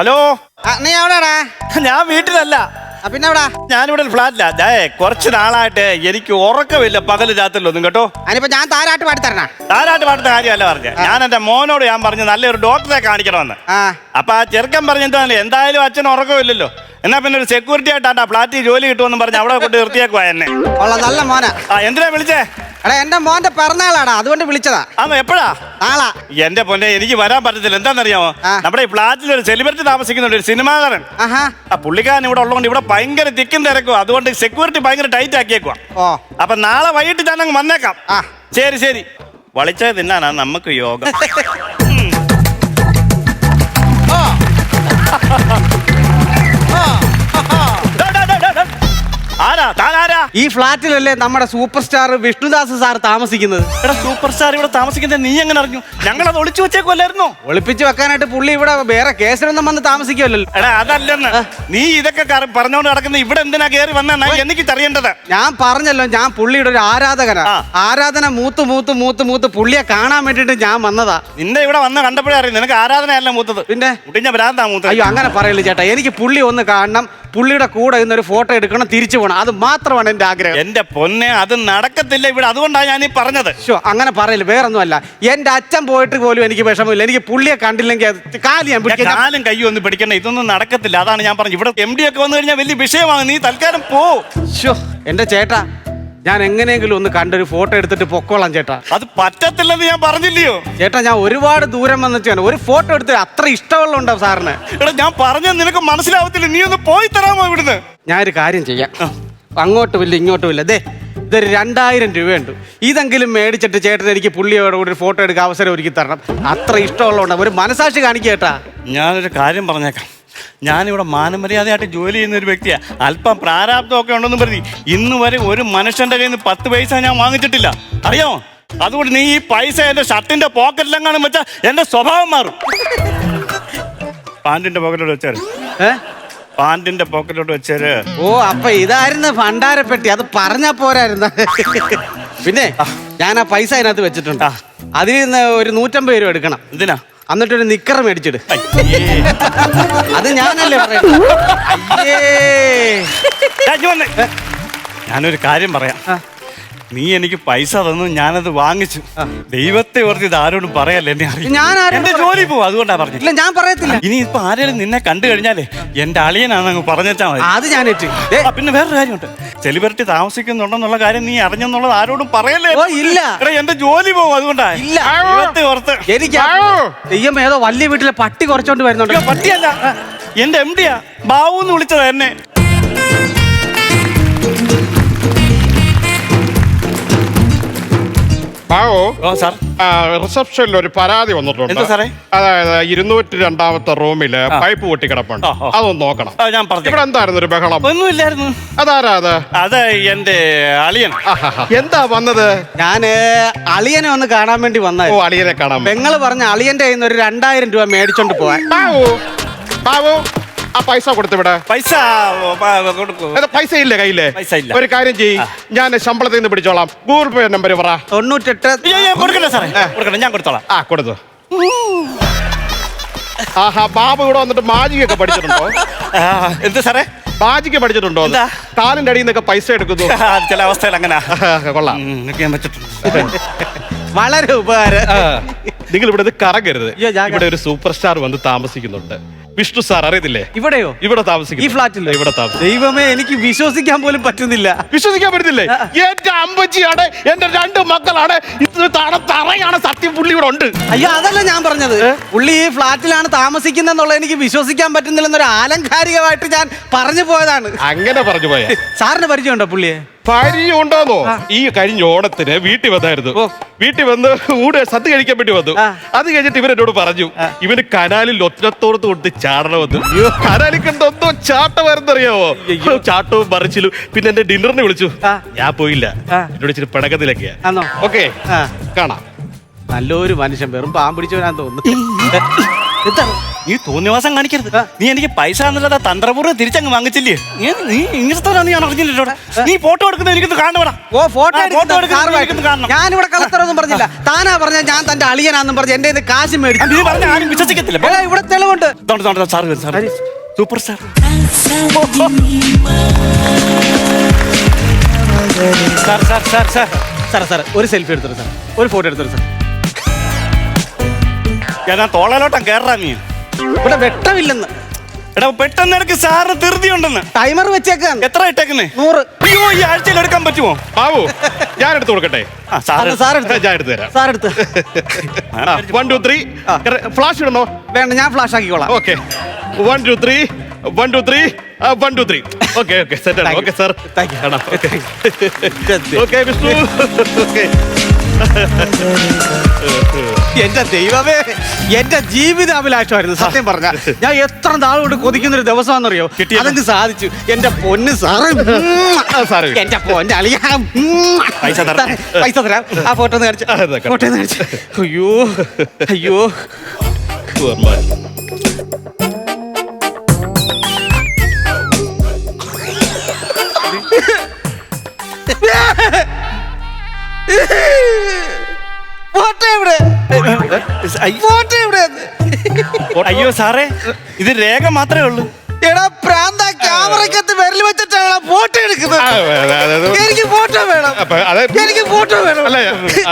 Hello? നീ എവിടെടാ ഞാൻ വീട്ടിലല്ല. പിന്നെ എവിടാ ഞാനിവിടെ ഫ്ലാറ്റിലാ. ദേ കുറച്ച് നാളായിട്ട് എനിക്ക് ഉറക്കമില്ല പകൽ രാത്രിയിലൊന്നും കേട്ടോ? അതിനിപ്പോ ഞാൻ താരാട്ട് പാടി തരണ താരാട്ട് പാടുന്ന കാര്യമല്ല പറഞ്ഞു. ഞാൻ എന്റെ മോനോട് ഞാൻ പറഞ്ഞു നല്ലൊരു ഡോക്ടറെ കാണിക്കണമെന്ന്. ആ. അപ്പൊ ആ ചെറുക്കൻ പറഞ്ഞു എന്താ എന്തായാലും അച്ഛൻ ഉറക്കമില്ലല്ലോ. എന്നാ പിന്നെ ഒരു സെക്യൂരിറ്റി ആയിട്ടാ ഫ്ലാറ്റിൽ ജോലി കിട്ടുമെന്ന് പറഞ്ഞ് അവിടെ കൊണ്ട് നിർത്തിയേക്കുവാ എന്നെ. നല്ല മോനാ. ആ എന്തിനാ വിളിച്ചേ? എടാ എന്റെ മോന്റെ പിറന്നാളാടാ അതുകൊണ്ട് വിളിച്ചതാ. ആന്നോ എപ്പോഴാ? നാളാ എന്റെ പൊന്നെ എനിക്ക് വരാൻ പറ്റത്തില്ല. എന്താണെന്നറിയാമോ? ആ. നമ്മുടെ ഈ ഫ്ലാറ്റിൽ ഒരു സെലിബ്രിറ്റി താമസിക്കുന്നുണ്ട് ഒരു സിനിമാകാരൻ. ആഹാ. ആ പുള്ളിക്കാരൻ ഇവിടെ ഉള്ളതുകൊണ്ട് ഇവിടെ ഭയങ്കര തിക്കും തിരക്കും. അതുകൊണ്ട് സെക്യൂരിറ്റി ഭയങ്കര ടൈറ്റ് ആക്കിയേക്കുവാ. ഓ. അപ്പൊ നാളെ വൈകിട്ട് ഞാൻ അങ്ങ് വന്നേക്കാം. ആ. ശരി ശരി. വളിച്ചത് തിന്നാനാ നമുക്ക് യോഗം. ഈ ഫ്ലാറ്റിലല്ലേ നമ്മുടെ സൂപ്പർ സ്റ്റാർ വിഷ്ണുദാസ് സാർ താമസിക്കുന്നത്? എടാ സൂപ്പർ സ്റ്റാർ ഇവിടെ താമസിക്കുന്നത് നീ എങ്ങനെ അറിഞ്ഞു? ഞങ്ങൾ അത് ഒളിച്ചു വെച്ചേക്കുമല്ലായിരുന്നു ഒളിപ്പിച്ച് വെക്കാനായിട്ട് പുള്ളി ഇവിടെ വേറെ കേസിലൊന്നും വന്ന് താമസിക്കുമല്ലോ എടാ അതല്ലെന്ന്. നീ ഇതൊക്കെ കറ- പറഞ്ഞോണ്ട് നടക്കുന്ന ഇവിടെ എന്തിനാ കയറി വന്നാ? എനിക്ക് അറിയേണ്ടത് ഞാൻ പറഞ്ഞല്ലോ ഞാൻ പുള്ളിയുടെ ഒരു ആരാധകനാ. ആ. ആരാധന മൂത്ത് മൂത്ത് മൂത്ത് മൂത്ത് പുള്ളിയെ കാണാൻ വേണ്ടിട്ട് ഞാൻ വന്നതാ. നിന്നെ ഇവിടെ വന്ന കണ്ടപ്പോഴേ അറിയുന്നു നിനക്ക് ആരാധനയല്ല മൂത്തത്. പിന്നെ? മുടിഞ്ഞ ഭ്രാന്താ മൂത്തത്. അയ്യോ അങ്ങനെ പറയല്ലേ ചേട്ടാ. എനിക്ക് പുള്ളി ഒന്ന് കാണണം. പുള്ളിയുടെ കൂടെ ഇന്നൊരു ഫോട്ടോ എടുക്കണം തിരിച്ചു പോകണം അത് മാത്രമാണ് എന്റെ ആഗ്രഹം. എന്റെ പൊന്നെ അത് നടക്കത്തില്ല ഇവിടെ. അതുകൊണ്ടാണ് ഞാൻ ഈ പറഞ്ഞത്. ശോ, അങ്ങനെ പറയില്ല വേറൊന്നുമല്ല. എന്റെ അച്ഛൻ പോയിട്ട് പോലും എനിക്ക് വിഷമമില്ല. എനിക്ക് പുള്ളിയെ കണ്ടില്ലെങ്കിൽ അത് കാൽ ഞാൻ ഞാൻ പിടിക്കാൻ കാലും കൈയും ഒന്നും പിടിക്കണ്ട. ഇതൊന്നും നടക്കത്തില്ല. അതാണ് ഞാൻ പറഞ്ഞത്. ഇവിടെ എം ഡി ഒക്കെ വന്നു കഴിഞ്ഞാൽ വലിയ വിഷയമാണ്. നീ തൽക്കാലം പോ. ശോ, എന്റെ ചേട്ടാ ഞാൻ എങ്ങനെയെങ്കിലും ഒന്ന് കണ്ടൊരു ഫോട്ടോ എടുത്തിട്ട് പൊക്കോളാം ചേട്ടാ. അത് പറ്റത്തില്ലെന്ന് ഞാൻ പറഞ്ഞില്ലയോ? ചേട്ടാ ഞാൻ ഒരുപാട് ദൂരം വന്നിട്ട് ഒരു ഫോട്ടോ എടുത്ത് അത്ര ഇഷ്ടമുള്ള സാറിന്? എടാ ഞാൻ പറഞ്ഞു നിനക്ക് മനസ്സിലാവത്തില്ല. നീ ഒന്ന് പോയി തരാമോ ഇവിടുന്ന്? ഞാൻ ഒരു കാര്യം ചെയ്യാം. അങ്ങോട്ടും ഇല്ല ഇങ്ങോട്ടും ഇല്ല. ദേ ഇതൊരു രണ്ടായിരം രൂപയുണ്ട്. ഇതെങ്കിലും മേടിച്ചിട്ട് ചേട്ടൻ എനിക്ക് പുള്ളിയോട് കൂടി ഒരു ഫോട്ടോ എടുക്കാൻ അവസരം ഒരുക്കി തരണം. അത്ര ഇഷ്ടമുള്ളതുകൊണ്ട് ഒരു മനസാക്ഷി കാണിക്കേട്ടാ ഞാനൊരു കാര്യം പറഞ്ഞേക്കാം. ഞാനിവിടെ മാനമര്യാദയായിട്ട് ജോലി ചെയ്യുന്ന ഒരു വ്യക്തിയാണ് അല്പം പ്രാരാബ്ദമൊക്കെ ഉണ്ടെന്ന് പറഞ്ഞു ഇന്ന് വരെ ഒരു മനുഷ്യന്റെ കയ്യിൽ നിന്ന് പത്ത് പൈസ ഞാൻ വാങ്ങിച്ചിട്ടില്ല. അറിയോ? അതുകൊണ്ട് നീ ഈ പൈസ എന്റെ ഷർട്ടിന്റെ പോക്കറ്റിലെങ്ങാനും വെച്ചാൽ എന്റെ സ്വഭാവം മാറും. പാന്റിന്റെ പോക്കറ്റിലോട്ട് വെച്ചാൽ ഏ? പോക്കറ്റിലോട്ട് വെച്ചാൽ ഓ അപ്പൊ ഇതായിരുന്നു ഭണ്ഡാരപ്പെട്ടി. അത് പറഞ്ഞാ പോരായിരുന്ന. പിന്നെ ഞാൻ ആ പൈസ അതിനകത്ത് വെച്ചിട്ടുണ്ട്. അതിൽ നിന്ന് ഒരു നൂറ്റമ്പത് രൂപ എടുക്കണം. എന്തിനാ? എന്നിട്ടൊരു നിക്കർ മേടിച്ചിട്. അത് ഞാനല്ലേ പറയുന്നത് അയ്യേ വന്നേ. ഞാനൊരു കാര്യം പറയാം. നീ എനിക്ക് പൈസ തന്നു ഞാനത് വാങ്ങിച്ചു. ദൈവത്തെ ഓർത്ത് ഇത് ആരോടും പറയല്ലേ എന്നെ അറിയാം? ഞാൻ ആരോടും എന്റെ ജോലി പോവും അതുകൊണ്ടാ പറഞ്ഞു ഇല്ല ഞാൻ പറയത്തില്ല. ഇനി ഇപ്പൊ ആരെങ്കിലും നിന്നെ കണ്ടു കഴിഞ്ഞാലേ എന്റെ അളിയനാണ് അങ്ങ് പറഞ്ഞാ മതി. അത് ഞാൻ ഏറ്റ് ദേ, ആ, പിന്നെ വേറൊരു കാര്യമുണ്ട്. സെലിബ്രിറ്റി താമസിക്കുന്നുണ്ടെന്നുള്ള കാര്യം നീ അറിഞ്ഞെന്നുള്ളത് ആരോടും പറയല്ലേ? ഓ ഇല്ല. എടാ എന്റെ ജോലി പോവും അതുകൊണ്ടാ. ഇല്ല. ദൈവത്തെ ഓർത്ത്. എനിക്ക് തെയ്യം ഏതോ വലിയ വീട്ടിലെ പട്ടി കുറച്ചോണ്ട് വരുന്നുണ്ട്. അയ്യോ, പട്ടിയല്ല. എന്റെ എം ഡിയാ ബാബു എന്ന് വിളിച്ചതാ എന്നെ. ബാവു ഓ സാർ. റിസപ്ഷനിൽ ഒരു പരാതി വന്നിട്ടുണ്ട്. എന്താ സാറേ? അതായത് ഇരുന്നൂറ്റി രണ്ടാമത്തെ റൂമിൽ പൈപ്പ് പൊട്ടിക്കിടപ്പുണ്ട് ആ, ആ. അതൊന്ന് നോക്കണം. ആ, ഞാൻ പറഞ്ഞു ഇവിടെ എന്തായിരുന്നു ഒരു ബഹളം? ഒന്നുമില്ലായിരുന്നു. അതാരാ അത്? അത് എന്റെ അളിയൻ. ആഹാഹാ. എന്താ വന്നത്? ഞാൻ അളിയനെ ഒന്ന് കാണാൻ വേണ്ടി ഓ വന്നായിരുന്നു അളിയനെ കാണാൻ പെങ്ങൾ പറഞ്ഞ അളിയന്റെ കയ്യിൽ നിന്ന് ഒരു രണ്ടായിരം രൂപ മേടിച്ചോണ്ട് പോവാൻ. ബാവു ബാവു ആ പൈസ കൊടുത്തിവിടെ പൈസ കൊടുക്കും. അത് പൈസ ഇല്ല കയ്യിൽ? പൈസ ഇല്ല. ഒരു കാര്യം ചെയ്യ്. ഞാൻ ശമ്പളത്തിൽ നിന്ന് പിടിച്ചോളാം. ഗൂഗിൾ പേ നമ്പർ പറ. തൊണ്ണൂറ്റെട്ട് അയ്യോ, അയ്യോ, കൊടുക്കണ്ട സാറേ. കൊടുക്കണ്ട ഞാൻ കൊടുത്തോളാം. ആ കൊടുത്തു. ആഹാ ബാബു ഇവിടെ വന്നിട്ട് മാജിക് പഠിച്ചിട്ടുണ്ടോ? ആ, എന്ത് സാറേ? മാജിക് പഠിച്ചിട്ടുണ്ടോ? എന്താ? കാലിന്റെ അടിയിൽ നിന്നൊക്കെ പൈസ എടുക്കുന്നു. ആ, ചില അവസ്ഥയിൽ അങ്ങനെ. ആഹാ, കൊള്ളാം. ഞാൻ വെച്ചിട്ടുണ്ട്. വളരെ ഉപകാരം. നിങ്ങൾ ഇവിടെ ഇത് കറങ്ങരുത്. അയ്യോ, ഞാൻ ഇവിടെ ഒരു സൂപ്പർ സ്റ്റാർ വന്ന് താമസിക്കുന്നുണ്ട്. വിഷ്ണു സാർ അറിയത്തില്ലേ? ഇവിടെയോ? ഇവിടെ താമസിക്കും ഈ ഫ്ലാറ്റിൽ ഇവിടെ താമസിക്കും ദൈവമേ എനിക്ക് വിശ്വസിക്കാൻ പോലും പറ്റുന്നില്ല. വിശ്വസിക്കാൻ പറ്റുന്നില്ലേ? എന്റെ അമ്പച്ചിയാണ് എന്റെ രണ്ട് മക്കളാണ്. ഇത് തറ തറയാണ് സത്യം പുള്ളി ഇവിടെ ഉണ്ട്. അയ്യോ അതല്ല ഞാൻ പറഞ്ഞത്. പുള്ളി ഈ ഫ്ലാറ്റിലാണ് താമസിക്കുന്നെന്നുള്ളത് എനിക്ക് വിശ്വസിക്കാൻ പറ്റുന്നില്ലെന്നൊരു ആലങ്കാരികമായിട്ട് ഞാൻ പറഞ്ഞു പോയതാണ്. അങ്ങനെ പറഞ്ഞു പോയ. സാറിന് പരിചയമുണ്ടോ പുള്ളിയെ? ഭാര്യ ഉണ്ടോന്നോ? ഈ കഴിഞ്ഞ ഓണത്തിന് വീട്ടിൽ വന്നായിരുന്നു. വീട്ടിൽ വന്ന് ഊടെ സദ്യ കഴിക്കാൻ വേണ്ടി വന്നു. അത് കഴിഞ്ഞിട്ട് ഇവൻ എന്നോട് പറഞ്ഞു ഇവന് കനാലിൽ ഒറ്റത്തോടത്ത് കൊടുത്ത് ചാടണമെന്ന്. കനാലിൽ കണ്ട എന്തോ ചാട്ടമായിരുന്നറിയാവോ? ചാട്ടവും മറിച്ചിലും. പിന്നെ എന്റെ ഡിന്നറിന് വിളിച്ചു. ഞാൻ പോയില്ല. എന്നോട് ഇച്ചിരി പിണക്കത്തിലൊക്കെയാ. ഓക്കെ. കാണാം. നല്ലൊരു മനുഷ്യൻ വെറും പാമ്പ് പിടിച്ചവനാന്ന് തോന്നുന്നു എന്താണ് നീ തോന്നിവാസം കാണിക്കരുത്. നീ എനിക്ക് പൈസ എന്നുള്ളത് തന്ത്രപൂർവം തിരിച്ചങ്ങ് വാങ്ങിച്ചില്ലേ? നീ- ഇങ്ങനത്തെ ഞാൻ അറിഞ്ഞില്ലല്ലോ നീ ഫോട്ടോ എടുക്കുന്നത് എനിക്കൊന്ന് കാണണോടാ ഓ ഫോട്ടോ ഫോട്ടോ എടുക്കുന്നത് കാണണം. ഞാനിവിടെ കളത്തറൊന്നും പറഞ്ഞില്ല. താനാ പറഞ്ഞ ഞാൻ തന്റെ അളിയനാന്നും പറഞ്ഞ് എന്റെ ഇത് കാശ് മേടിച്ചു. നീ പറഞ്ഞ ആരും വിശ്വസിക്കത്തില്ല. ഇവിടെ തെളിവുണ്ട്. Sir sir super star sir sir sir sir. Sir sir ഒരു സെൽഫി എടുത്തു സാർ ഒരു ഫോട്ടോ എടുത്തു സാർ ഞാൻ തോളലോട്ടം കേറാ നീ. ഇവിടെ വെട്ടമില്ലെന്ന്. എടാ പെട്ടെന്ന് ഇടയ്ക്ക് സാറിന് ധൃതി ഉണ്ടെന്ന് ടൈമർ വെച്ചേക്കാൻ എത്ര ഇട്ടേക്കുന്നേ? നൂറ്. അയ്യോ ഈ ആഴ്ചയിൽ എടുക്കാൻ പറ്റുമോ? ആവോ ഞാൻ എടുത്തു കൊടുക്കട്ടെ? ആ സാറ്. സാർ എടുത്ത്. ഞാൻ എടുത്തു തരാം. സാർ എടുത്ത്. വൺ ടു ത്രീ ഫ്ലാഷ് ഇടണോ വേണ്ട ഞാൻ flash ആക്കിക്കോളാം. Okay one two three one two three one two three okay okay set ആണ്. Thank you. Okay sir Thank you. Okay Vishnu okay എന്റെ ദൈവമേ എന്റെ ജീവിതാഭിലാഷമായിരുന്നു സത്യം പറഞ്ഞ ഞാൻ എത്ര നാളുകൊണ്ട് കൊതിക്കുന്ന ഒരു ദിവസമാണെന്നറിയോ. അതെനിക്ക് സാധിച്ചു. എന്റെ പൊന്ന് സാറ് സാറ്. എന്റെ പൊന്നെ അളിയ പൈസ തരാം. പൈസ തരാം. ആ ഫോട്ടോ കാണിച്ചു. ഫോട്ടോ കാണിച്ചു. അയ്യോ അയ്യോ. അയ്യോ സാറേ ഇത് രേഖ മാത്രമേ ഉള്ളൂ. എടാ പ്രാന്ത അപ്പൊ അത് എനിക്ക് ഫോട്ടോ വേണം. അല്ല,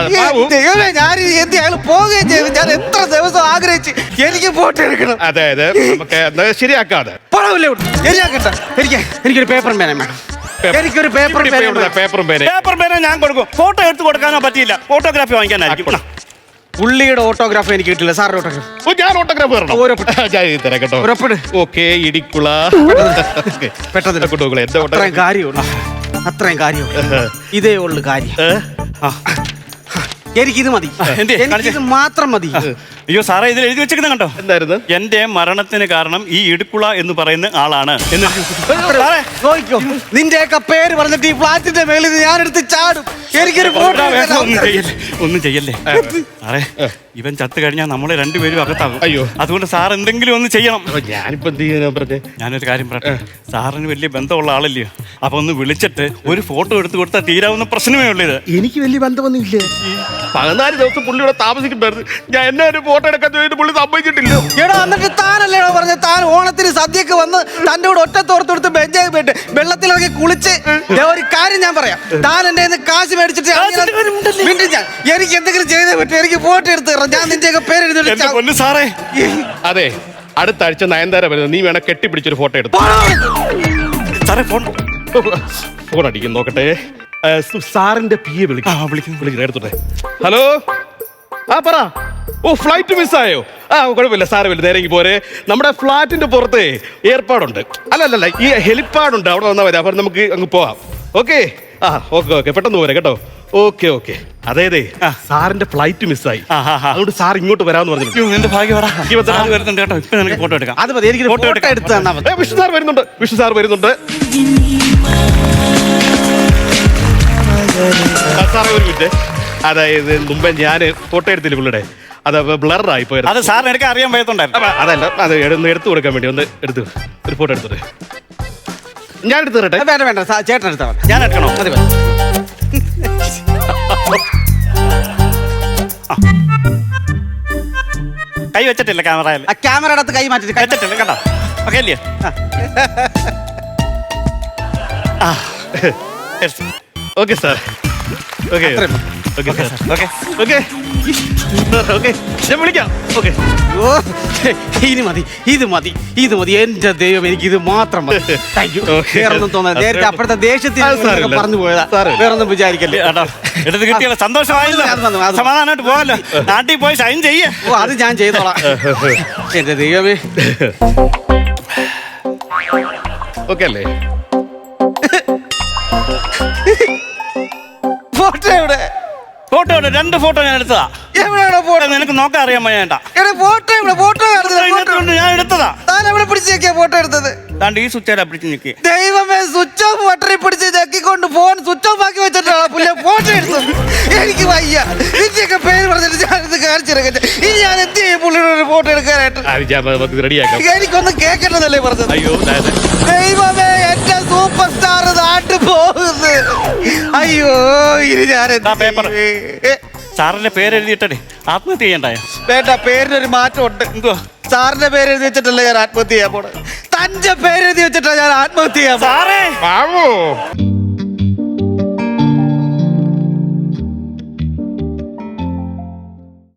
അത് ബാബു. ദൈവമേ ഞാൻ എന്ത് അയാൾ പോവുകയും ചെയ്തു. ഞാൻ എത്ര ദിവസം ആഗ്രഹിച്ച് എനിക്ക് ഫോട്ടോ എടുക്കണം. അതായത് നമുക്ക് എന്നാ ശരിയാക്കാതെ. പണമില്ല ശരിയാക്കട്ടെ. എനിക്ക് എനിക്കൊരു പേപ്പർ പേന വേണം. എനിക്കൊരു പേപ്പർ പേന വേണം. പേപ്പറും പേനെ പേപ്പർ പേന ഞാൻ കൊടുക്കും. ഫോട്ടോ എടുത്ത് കൊടുക്കാനോ പറ്റിയില്ല. ഫോട്ടോഗ്രാഫി വാങ്ങിക്കാനായിരിക്കും. ആ, പുള്ളിയുടെ ഓട്ടോഗ്രാഫ് എനിക്ക് കിട്ടില്ല. സാറിന്റെ ഓട്ടോഗ്രാഫ് ഓ, ഞാൻ ഓട്ടോഗ്രാഫ് തരണം ഒരൊപ്പിട്ട്. ഞാൻ എഴുതി തരാം കേട്ടോ. ഒരൊപ്പിട്. ഓക്കെ ഇടിക്കുള. പെട്ടെന്ന്. എന്റെ അത്രയും കാര്യമുള്ളൂ. അത്രയും കാര്യം ഇതേ ഉള്ളു കാര്യം. എനിക്കിത് മതി. എന്തേ? എനിക്കിത് മാത്രം മതി. അയ്യോ സാറേ ഇതിൽ എഴുതി വെച്ചിരിക്കുന്ന കണ്ടോ? എന്തായിരുന്നു? എന്റെ മരണത്തിന് കാരണം ഈ ഇടുക്കുള എന്ന് പറയുന്ന ആളാണ്. എന്ന് എഴുതി. സാറേ, നിന്റെയൊക്കെ പേര് പറഞ്ഞിട്ട് ഈ ഫ്ലാറ്റിന്റെ മേളിൽ ഞാൻ എടുത്ത് ചാടും. എനിക്കൊരു ഫോട്ടോ ഒന്നും ചെയ്യല്ലേ? ഒന്നും ചെയ്യല്ലേ? സാറേ. ഇവൻ ചത്തു കഴിഞ്ഞാൽ നമ്മളെ രണ്ടുപേരും അകത്താകും. അയ്യോ. അതുകൊണ്ട് സാർ എന്തെങ്കിലും ഒന്ന് ചെയ്യണം. അപ്പൊ ഞാനിപ്പോ എന്ത് പറഞ്ഞേ? ഞാനൊരു കാര്യം പറയട്ടെ. സാറിന് വലിയ ബന്ധമുള്ള ആളല്ലേ? അപ്പൊ ഒന്ന് വിളിച്ചിട്ട് ഒരു ഫോട്ടോ എടുത്തു കൊടുത്താൽ തീരാവുന്ന പ്രശ്നമേ ഉള്ളൂ ഇത്. എനിക്ക് വലിയ ബന്ധമൊന്നുമില്ലേ? പതിനാല് ദിവസം പുള്ളിയുടെ താമസിക്കുന്നുണ്ടായിരുന്നു ഞാൻ എന്നെ ഒരു ഫോട്ടോ എടുക്കാൻ ചോദിച്ചിട്ട് പുള്ളി സമ്മതിച്ചിട്ടില്ല. എടാ എന്നിട്ട് താനല്ലേടോ പറഞ്ഞ? താൻ ഓണത്തിന് സദ്യക്ക് വന്ന് തന്റെ കൂടെ ഒറ്റ തോർത്തെടുത്ത് ബെഞ്ചായി പോയിട്ട് വെള്ളത്തിലിറങ്ങി കുളിച്ച് ദേ ഒരു കാര്യം ഞാൻ പറയാം. താൻ എന്റെ കയ്യിന്ന് കാശ് മേടിച്ചിട്ട് എനിക്ക് എന്തെങ്കിലും ചെയ്തേ പറ്റും. എനിക്ക് ഫോട്ടോ എടുത്ത് ഞാൻ നിന്റെയൊക്കെ എന്റെ പൊന്നു സാറേ. അതെ അടുത്ത ആഴ്ച നയൻതാര വരുന്നത് നീ വേണം കെട്ടിപ്പിടിച്ചൊരു ഫോട്ടോ എടുത്തു. സാറേ ഫോൺ. ഫോൺ അടിക്കും നോക്കട്ടെ. സു- സാറിന്റെ പി എ വിളിക്കും. ആ വിളിക്കുന്നു വിളിക്കണം എടുത്തോട്ടെ ഹലോ? ആ പറ. ഓ ഫ്ലൈറ്റ് മിസ്സായോ? ആ കുഴപ്പമില്ല സാരമില്ല നേരെങ്കിൽ പോരെ. നമ്മുടെ ഫ്ലാറ്റിന്റെ പുറത്ത് ഏർപ്പാടുണ്ട്. അല്ല അല്ല അല്ല ഈ ഹെലിപ്പാടുണ്ട് അവിടെ വന്നാൽ മതി. അപ്പം നമുക്ക് അങ്ങ് പോവാം. ഓക്കെ? ആ ഓക്കെ ഓക്കെ പെട്ടെന്ന് പോരെ കേട്ടോ. Okay okay. അതേതേ ആ. സാറിന്റെ ഫ്ലൈറ്റ് മിസ്സായി. അതുകൊണ്ട് സാർ ഇങ്ങോട്ട് വരാമെന്ന് പറഞ്ഞു എന്റെ ഭാഗ്യവാടാ വരുന്നുണ്ട് കേട്ടോ. ഇപ്പൊ നിനക്ക് ഫോട്ടോ എടുക്കാം. അത് മതി എനിക്ക് ഫോട്ടോ എടുത്ത് തന്നാ മതി. ഏ, വിഷ്ണു സാർ വരുന്നുണ്ട്. വിഷ്ണു സാർ വരുന്നുണ്ട്. ആ, സാറേ ഒരു മിനിറ്റ്. അതായത് മുമ്പേ ഞാൻ ഫോട്ടോ എടുത്തില്ല പുള്ളിയുടെ. അത് ബ്ലറായി പോയത് അത് സാറിന് എനിക്ക് അറിയാൻ വയ്യത്തുണ്ടായിരുന്നു അതല്ല അത് എടുത്ത് എടുത്തു കൊടുക്കാൻ വേണ്ടി ഒന്ന് എടുത്തു ഒരു ഫോട്ടോ എടുത്തിട്ട്. ഞാൻ എടുത്തു വേണ്ട വേണ്ട ചേട്ടൻ എടുത്താ ഞാൻ എടുക്കണോ? മതി. വെച്ചിട്ടില്ല ക്യാമറയിൽ. ആ ക്യാമറ അടുത്ത് കൈ മാറ്റി വെച്ചിട്ടില്ല കേട്ടോ ഓക്കെ അല്ലേ. Okay sir okay. Okay okay okay okay ഞാൻ വിളിക്കാം. ഓക്കെ ഓ, ഇനി മതി ഇത് മതി ഇത് മതി. എന്റെ ദൈവം എനിക്ക് ഇത് മാത്രം മതി. Thank you Okay. വേറൊന്നും തോന്നുന്നത് നേരത്തെ അപ്പോഴത്തെ ദേഷ്യത്തിൽ അത് സാരമില്ല. ഇതൊക്കെ പറഞ്ഞു പോയതാ. സാരമില്ല. വേറൊന്നും വിചാരിക്കല്ലേ? കേട്ടോ എടുത്ത് സന്തോഷമായില്ലോ. അത് വന്നു, അത് വന്നു. സമാധാനമായിട്ട് പോകല്ലോ നാട്ടിൽ പോയി സൈൻ ചെയ്യേ. ഓ അത് ഞാൻ ചെയ്തോളാം. എന്റെ ദൈവമേ. ഓക്കെ അല്ലേ? ഫോട്ടോ എവിടെ? ഫോട്ടോ ഉണ്ട്. രണ്ട് ഫോട്ടോ ഞാൻ എടുത്തതാ. എവിടെയാണോ ഫോട്ടോ? നിനക്ക് നോക്കാൻ അറിയാൻ വേണ്ട എടാ ഫോട്ടോ ഇവിടെ ഫോട്ടോ കാണുന്നത് ഞാൻ എടുത്തതാ. താൻ എവിടെ ഫോട്ടോ എടുത്തത്? താണ്ട് ഈ സ്വിച്ച് പിടിച്ച് നിൽക്കി ദൈവമേ സ്വിച്ച് ഓഫ് ബട്ടറി പിടിച്ച് ഞെക്കിക്കൊണ്ട് ഫോൺ സ്വിച്ച് ഓഫ് ആക്കി വെച്ചിട്ടാണ് പുള്ളിയെ ഫോട്ടോ എടുത്തത്. എനിക്ക് വയ്യ. പേര് പറഞ്ഞിട്ട് ഇനി ഞാൻ എന്ത് ചെയ്യും പുള്ളിയുടെ ഒരു ഫോട്ടോ എടുക്കാനായിട്ട്? അത് ഞാൻ എനിക്കൊന്ന് കേൾക്കണമെന്നല്ലേ പറഞ്ഞത്? അയ്യോ. ദൈവമേ എന്റെ സൂപ്പർ സ്റ്റാർ നാട്ടു പോകുന്നു. അയ്യോ ഇനി ഞാൻ എന്താ പേപ്പർ. സാറിന്റെ പേര് എഴുതിയിട്ടേ ആത്മഹത്യ ചെയ്യണ്ടായോ? വേണ്ട പേരിനൊരു മാറ്റമുണ്ട്. എന്തുവാ? സാറിന്റെ പേര് എഴുതി വെച്ചിട്ടല്ല ഞാൻ ആത്മഹത്യ ചെയ്യാൻ പോണത്? തന്റെ പേര് എഴുതി വെച്ചിട്ടാ ഞാൻ ആത്മഹത്യ ചെയ്യാൻ. സാറേ! ബാബു!